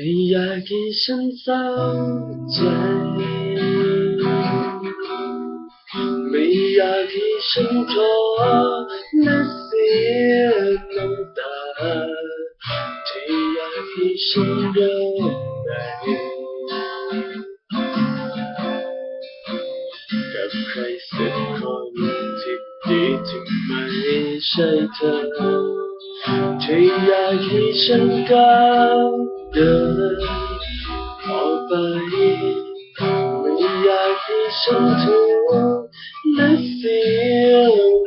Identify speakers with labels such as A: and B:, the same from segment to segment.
A: ไม่อยากให้ฉันเศร้าใจไม่อยากให้ฉันท้อและเสียน้ำตาที่อยากให้ฉันเริ่มใหม่กับใครสักคนที่ดีที่ไม่ใช่เธอ ที่อยากให้ฉันก้าวเดินออกไปไม่อยากให้ฉันทุกข์และเสีย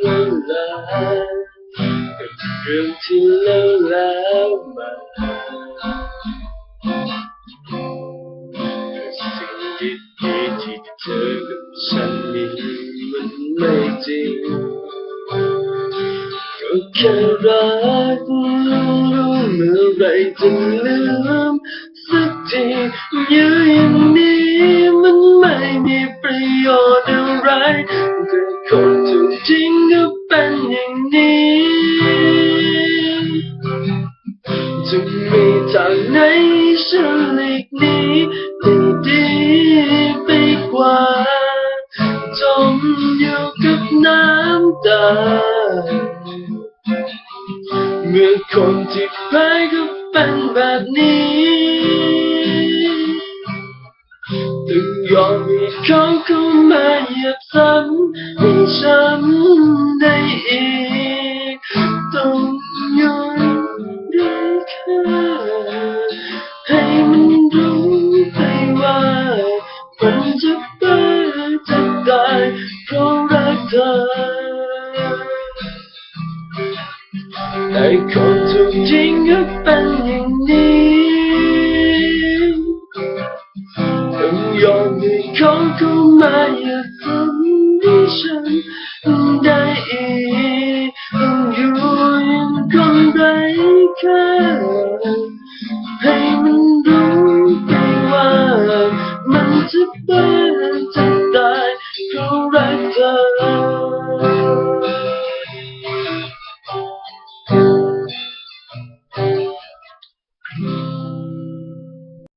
A: เวลากับเรื่องที่แล้วแล้วมาสิ่งดีๆที่เธอกับฉันมีมันไม่จริง แค่รักรู้เมื่อไรจะลืมสักทียืนอย่างนี้มันไม่มีประโยชน์อะไรแต่คนถูกทิ้งก็เป็นอย่างนี้จะมีทางไหนฉันหลีกหนีได้ดีไปกว่าจมอยู่กับน้ำตา เมื่อคนที่แพ้ก็เป็นแบบนี้ต้องยอมให้เขาเข้ามาเหยียบซ้ำให้ฉันได้อีกต้องยอมได้แค่ให้มันรู้ไปว่ามันจะเป็นจะตายเพราะรักเธอ ไอ้คนถูกจริงก็เป็นอย่างนี้ต้องยอมให้เขาเข้ามาอย่าทำให้ฉันได้อีกต้องอยู่ยังคนไร้ค่ให้มันรู้ไปว่ามันจะไป